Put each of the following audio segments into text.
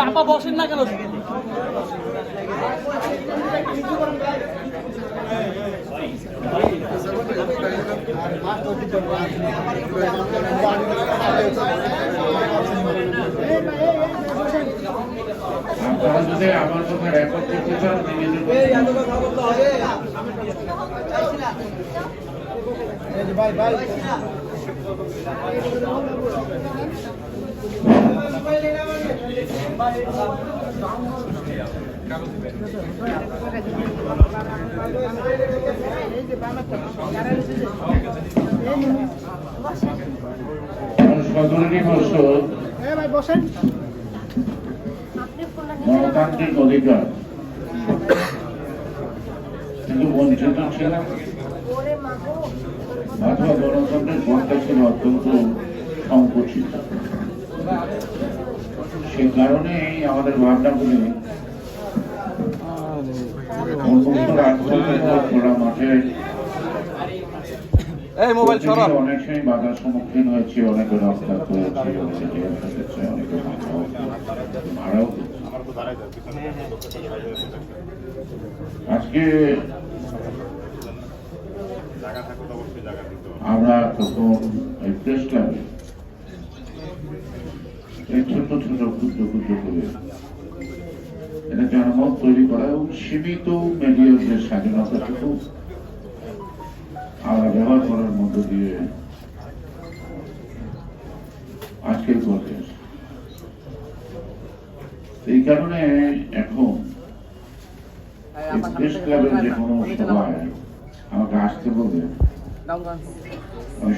আপা বসেন না কেন? আপনারা যদি আমার কথা রেকর্ড করতে চান নিজেদের সদরী বছর গণতান্ত্রিক অধিকার কিন্তু বঞ্চিত ছিলাম অথবা গণতন্ত্রের পথটা ছিল অত্যন্ত সংকুচিত। সে কারণেই আমাদের ভাবনাগুলি উন্মুক্ত রাজনৈতিক খোলা মাঠে। এই মোবাইল সরান অনেক সময় বাধার সম্মুখীন হয়েছে অনেকে রক্তাক্ত হয়েছে অনেকে জেল খেটেছে অনেকে মারাও মারাও গেছে। আজকে আমরা তখন এই প্রেস এই ছোট ছোট ক্ষুদ্র ক্ষুদ্র করে। এটা জনমত তৈরি করা এবং সীমিত মিডিয়ার যে স্বাধীনতাটুকু আমরা ব্যবহার করার মধ্য দিয়ে আজকের এই কারণে এখন ক্লাবের যে কোনো সভায় আমাকে আসতে বলবে। আমি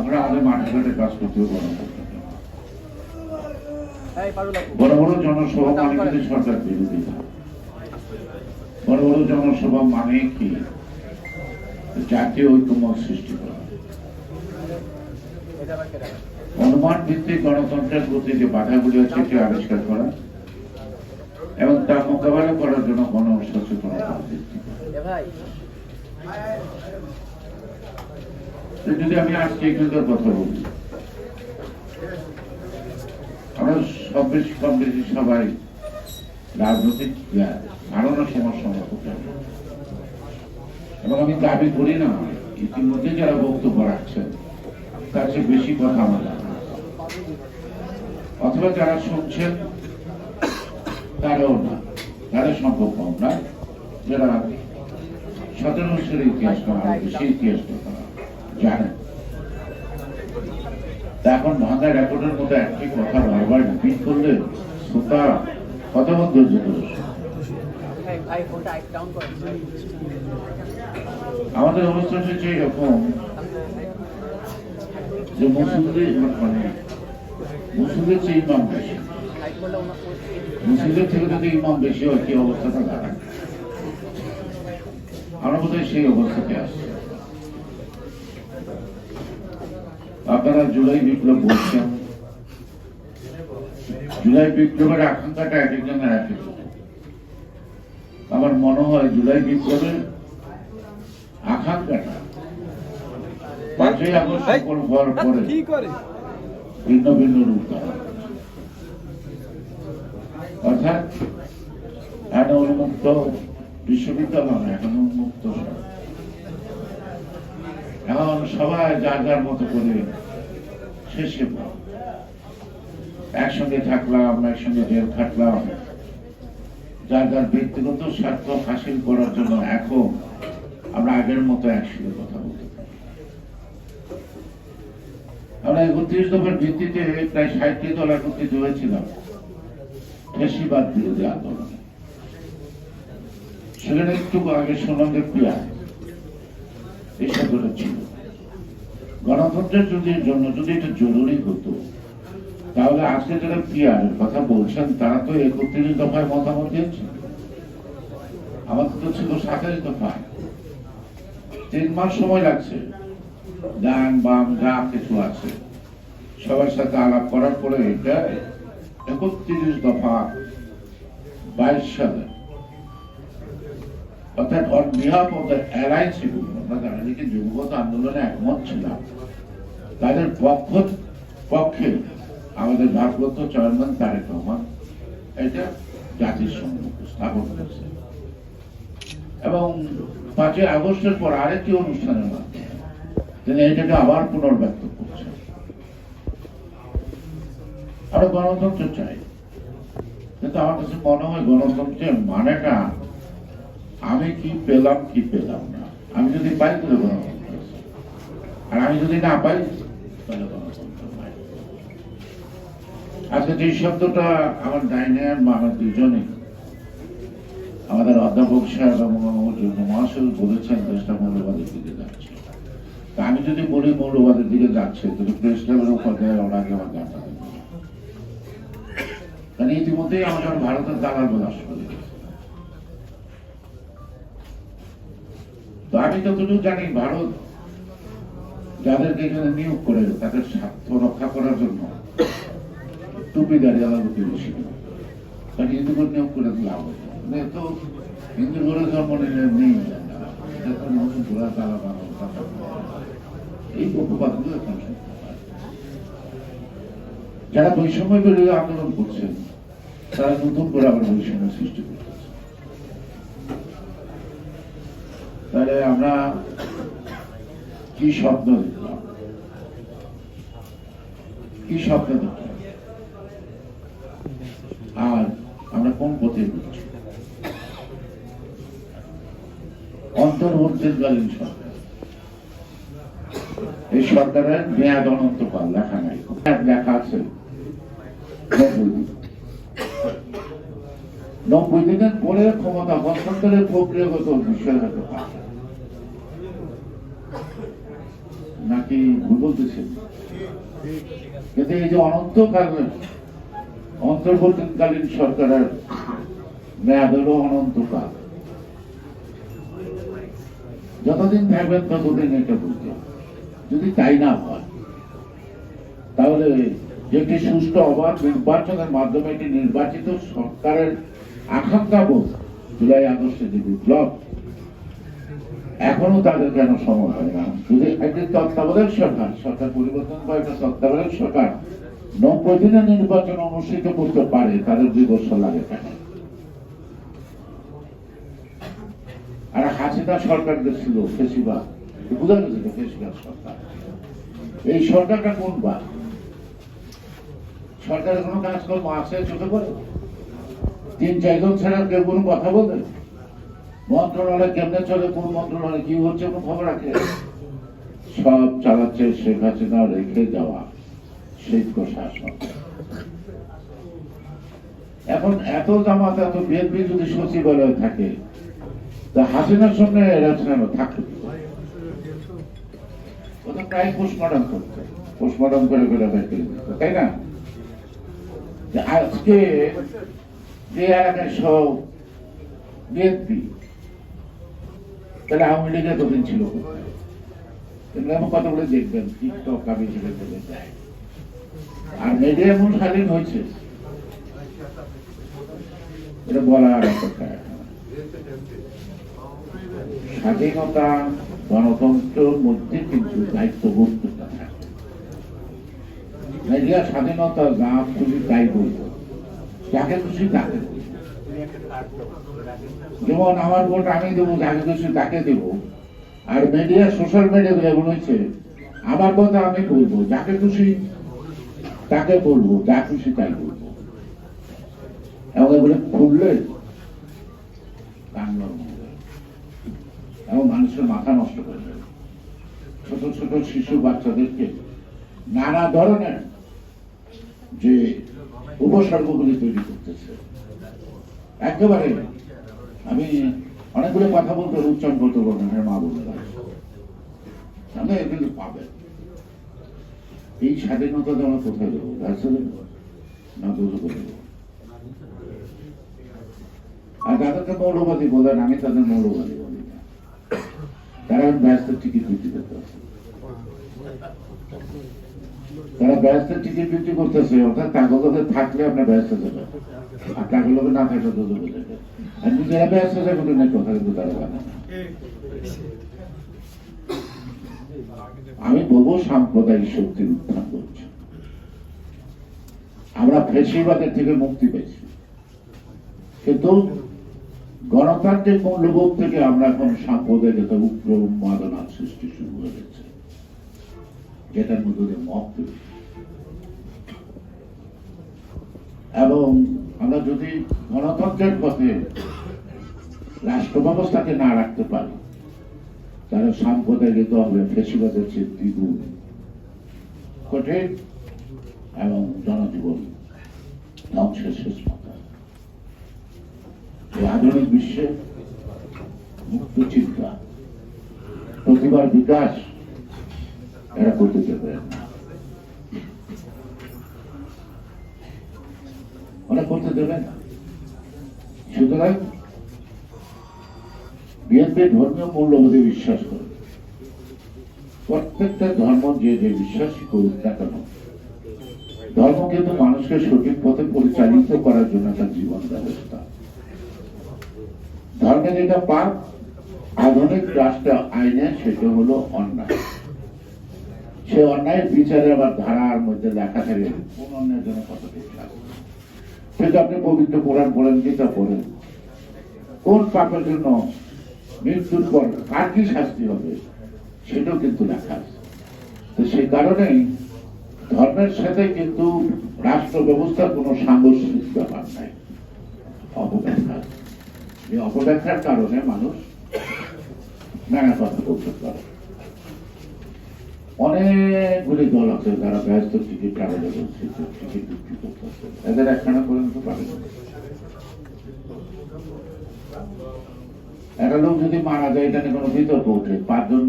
আমরা আমাদের মাঠে ঘাটে কাজ করতেও বড় বড় বড় জনসভা মানে কিন্তু সরকার বিরোধী বড় বড় জনসভা মানে কি? জাতীয় ঐক্যমত সৃষ্টি করা। ভিত্তিক গণতন্ত্রের প্রতি যে বাধাগুলি আছে সেটি আবিষ্কার করা এবং তা মোকাবেলা করার জন্য গণ সচেতনতা। যদি আমি আজকে এখানকার কথা বলি আমরা সব বেশি কম বেশি সবাই রাজনৈতিক জ্ঞান, ধারণা সমস্যা এবং আমি দাবি করি না ইতিমধ্যে যারা বক্তব্য রাখছেন তার চেয়ে বেশি কথা আমার। অথবা যারা শুনছেন, তারাও না। তারা সম্ভব কম না যারা সতেরো বছরের ইতিহাস করা সেই ইতিহাসটা তারা জানেন। এখন ভাঙা রেকর্ডের মতো একটি কথা বারবার রিপিট করলে শ্রোতা কতক্ষণ ধৈর্য ধরে আমাদের অবস্থা হচ্ছে এরকম যে মুসলিমদের মানে মুসলিমদের চেয়ে ইমাম বেশি। মুসলিমদের থেকে যদি ইমাম বেশি হয় কি অবস্থাটা দাঁড়ায়? আমরা বোধহয় সেই অবস্থাতে আসছি আপনারা জুলাই বিপ্লব বলছেন। জুলাই বিপ্লবের আকাঙ্ক্ষাটা এক একজনের এক এক। রকম। আমার মনে হয় জুলাই বিপ্লবের আকাঙ্ক্ষাটা পাঁচই আগস্ট সফল হওয়ার পরে কি করে? ভিন্ন ভিন্ন রূপ ধারণ অর্থাৎ একটা বিশ্ববিদ্যালয়, এখন উন্মুক্ত এখন সবাই যার যার মতো করে শেষে একসঙ্গে থাকলাম, একসঙ্গে জেল খাটলাম। যার যার ব্যক্তিগত স্বার্থ হাসিল করার জন্য এখন আমরা আগের মতো একসঙ্গে কথা বলতে পারি আমরা একত্রিশ দফার ভিত্তিতে প্রায় ষাটটি দল একত্রিত হয়েছিলাম ফেসিবাদ বিরোধী আন্দোলনে। সেখানে একটু আগে পিয়া এই শব্দটা ছিল। গণতন্ত্রের যদি জন্য যদি এটা জরুরি হতো, তাহলে আজকে যারা পিয়ার কথা বলছেন, তারা তো একত্রিশ দফায় মতামত দিয়েছেন। আমাদের তো ছিল সাতাশ দফায় তিন মাস সময় লাগছে। ডান বাম, যা কিছু আছে। সবার সাথে আলাপ করার পরে এটা একত্রিশ দফা বাইশ সালে। তাদের পক্ষ, পক্ষে আমাদের তারেক রহমান এটা জাতির স্থাপন করেছে এবং পাঁচই আগস্টের পর আরেকটি অনুষ্ঠানের মাধ্যমে এটাকে আবার পুনর্ব্যক্ত করছেন আমরা গণতন্ত্র চাই। কিন্তু আমার কাছে মনে হয় গণতন্ত্রের মানেটা আমি কি পেলাম কি পেলাম না। আমি যদি পাই তাহলে গণতন্ত্র আর আমি যদি না পাই তাহলে গণতন্ত্র আজকে যে শব্দটা আমার ডাইনে আমার দুজনে। আমাদের অধ্যাপক সাহেব এবং মহাশয় বলেছেন, দেশটা মৌলবাদের দিকে যাচ্ছে। আমি যদি বলি মৌলবাদের দিকে যাচ্ছে, তাহলে প্রেস ক্লাবের উপাধ্যায় ওনাকে আমার জানতে হবে ইতিমধ্যেই আমাদের ভারতের দালাল শুরু তো আমি যতটুকু জানি ভারত যাদেরকে এখানে নিয়োগ করে, তাদের স্বার্থ রক্ষা করার জন্য টুপি দাঁড়িয়ে আলাদা নিয়োগ করে তো হিন্দু ঘরে জন্ম নিলে নেই। তালা বানানো কথা এই এখন যারা বৈষম্য বিরোধী আন্দোলন করছেন, তারা নতুন করে আবার বৈষম্য সৃষ্টি তাহলে আমরা কি স্বপ্ন দেখলাম? কি স্বপ্ন দেখলাম? আর আমরা কোন পথে এগোচ্ছি অন্তর্বর্তীকালীন সরকার। এই সরকারের মেয়াদ অনন্তকাল লেখা নাই। লেখা আছে। নব্বই দিন। নব্বই দিনের পরে ক্ষমতা হস্তান্তরের প্রক্রিয়াগত বিষয় হতে পারে নাকি ভুল বলতেছেন এই যে অনন্তকাল অন্তর্বর্তীকালীন সরকারের মেয়াদ হলো অনন্তকাল যতদিন থাকবেন, ততদিন এটা বুঝতে যদি তাই না হয়, তাহলে একটি সুষ্ঠু অবাধ নির্বাচনের মাধ্যমে একটি নির্বাচিত সরকারের আকাঙ্ক্ষা বোধ জুলাই আগস্টে যে বিপ্লব, এখনও তাদের কেন সময় হয় না? যদি একটি তত্ত্বাবধায়ক সরকার সরকার পরিবর্তন করে একটা তত্ত্বাবধায়ক সরকার নব্বই দিনে নির্বাচন অনুষ্ঠিত করতে পারে, তাদের দুই বছর লাগে কেন? আর হাসিনা সরকার যে ছিল ফেসিবা বোঝা গেছে যে ফেসিবাদ সরকার। এই সরকারটা কোন বা সরকারের কোনো কাজকর্ম আছে চোখে পড়ে? তিন চারজন ছাড়া কেউ কোনো কথা বলে? মন্ত্রণালয় কেমনে চলে? কোন মন্ত্রণালয় কি হচ্ছে কোনো খবর রাখে সব চালাচ্ছে শেখ হাসিনা, রেখে যাওয়া সেই প্রশাসন। এখন এত জামাত, এত বিএনপি যদি সচিবালয় থাকে তা হাসিনার সঙ্গে এরা কেন থাকবে ও তো প্রায় করে তাই না? আজকে সব বিএনপি, তাহলে ছিল। কথা বলে দেখবেন, টিকটক কাবি ছেলে চলে যায় আর মিডিয়া এমন স্বাধীন হয়েছে। এটা বলার না। স্বাধীনতা গণতন্ত্রের মধ্যে কিন্তু দায়িত্ববোধটা থাকে। মিডিয়া স্বাধীনতা যা খুশি তাই বলব যাকে খুশি তাকে যেমন আমার ভোট আমি দেবো, যাকে খুশি তাকে দেব। আর মিডিয়া, সোশ্যাল মিডিয়া যেমন হয়েছে, আমার কথা আমি বলব, যাকে খুশি তাকে বলব, যা খুশি তাই বলব। এবং এগুলো খুললে কান নরম যাবে। এবং মানুষের মাথা নষ্ট করে দেবে। ছোট ছোট শিশু বাচ্চাদেরকে নানা ধরনের যে উপসর্গগুলি তৈরি করতেছে। একেবারে আমি অনেকগুলো কথা বলতে উচ্চারণ করতে পারবেন মা বলে আমরা এগুলো পাবেন এই স্বাধীনতা আমরা কোথায় দেবো? না দুটো করে দেবো আর তাদেরকে মৌলবাদী বলেন, আমি তাদের মৌলবাদী তারা ব্যস্ত টিকিট বিক্রি করতে তারা ব্যস্তের টিকিট বিক্রি করতেছে অর্থাৎ তাকে কাছে থাকলে আপনার ব্যস্ত যাবে আর তাকে লোকে না থাকলে তো চলে যাবে আর নিজেরা ব্যস্ত যাবে না কথা কিন্তু তারা জানে আমি বলব সাম্প্রদায়িক শক্তির উত্থান করছে। আমরা ফেসিবাদের থেকে মুক্তি পেয়েছি। কিন্তু গণতান্ত্রিক মূল্যবোধ থেকে আমরা এখন সাম্প্রদায়িকতা উগ্র উন্মাদনার সৃষ্টি শুরু হয়ে গেছে যেটার মধ্যে মত এবং আমরা যদি গণতন্ত্রের পথে রাষ্ট্র ব্যবস্থাকে না রাখতে পারি, তাহলে সাম্প্রদায়িক হবে ফেসিবাদের চেয়ে দ্বিগুণ কঠিন এবং জনজীবন ধ্বংসের শেষ মাথা আধুনিক বিশ্বে মুক্ত চিন্তা প্রতিবার বিকাশ এরা করতে মূল্যবোধে বিশ্বাস প্রত্যেকটা ধর্ম যে যে ধর্ম কিন্তু মানুষকে সঠিক পথে পরিচালিত করার জন্য একটা জীবন ব্যবস্থা। ধর্মে যেটা পাপ, আধুনিক রাষ্ট্র আইনে সেটা হলো অন্যায়। সে অন্যায়ের বিচারে আবার ধারার মধ্যে লেখা থাকে, কোন অন্যায়ের জন্য কত লাগে সেটা আপনি পবিত্র কোরআন পড়েন গীতা পড়েন কোন পাপের জন্য মৃত্যুর পর কার কি শাস্তি হবে? সেটাও কিন্তু আছে। তো সেই কারণেই ধর্মের সাথে কিন্তু রাষ্ট্র ব্যবস্থার কোনো সাংঘর্ষিক ব্যাপার নাই অপব্যাখ্যা এই অপব্যাখ্যার কারণে মানুষ নানা কথা বলতে পারে অনেকগুলি দল আছে যারা ব্যস্ত টিকিট ট্রাভেলে বলছে টিকিট বিক্রি করতেছে এদের একখানা পর্যন্ত পাবে একটা লোক যদি মারা যায় এটা নিয়ে কোনো বিতর্ক ওঠে পাঁচজন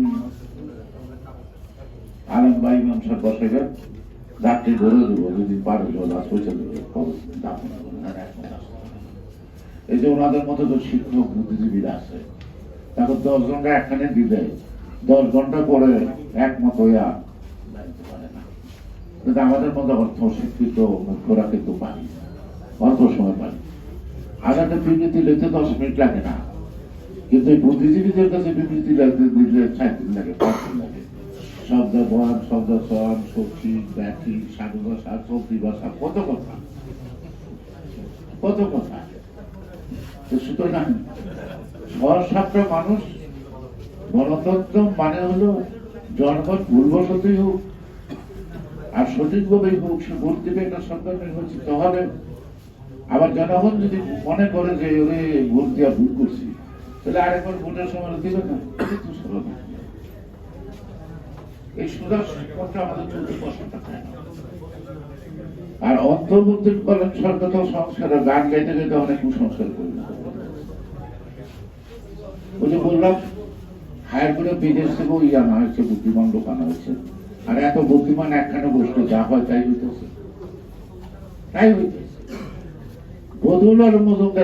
আলম ভাই ইমাম সাহেব বসাইবেন রাত্রি ভরে দেবো যদি পারে জলা পয়সা দেবে খবর দাফন করবেন, আর একমত আসতে হবে। এই যে ওনাদের মতো তো শিক্ষক, বুদ্ধিজীবীরা আছে। তারপর দশ ঘণ্টা এখানে দিলে দশ ঘণ্টা পরে একমত হইয়া কিন্তু আমাদের মতো অর্থ শিক্ষিত, মূর্খরা কিন্তু পারি অল্প সময় পারি একটা বিবৃতি লিখতে দশ মিনিট লাগে না। কিন্তু এই বুদ্ধিজীবীদের কাছে বিবৃতি লাগতে দিলে চার দিন লাগে পাঁচ দিন লাগে। শব্দ বয়ান শব্দ সন, সবজি ব্যাটি সাধু ভাষা চলতি ভাষা, কত কথা? কত কথা? সুতরাং সহসাপ্ত মানুষ, গণতন্ত্র মানে হলো জনগণ ভুলবশতই হোক, আর সঠিকভাবেই হোক, সে ভোট দেবে একটা সরকার নির্বাচিত হবে। আবার জনগণ যদি মনে করে যে, ওরে ভোট দেওয়া ভুল করছি তাহলে আরেকবার ভোটের সময় দিবে না। এটা এই শিক্ষকটা আমাদের চলতে না। আর অন্তর্বর্তীকালীন সরকার সংস্কার গান গাইতে গাইতে অনেক কুসংস্কার করবে ওই বললাম হায়ার করে বিদেশ থেকেও ওই আনা হয়েছে, বুদ্ধিমান লোক আনা হয়েছে। আর এত বুদ্ধিমান একখানে বসলে যা হয় তাই হইতেছে। তাই হইতেছে। বদুল আর মজুমদার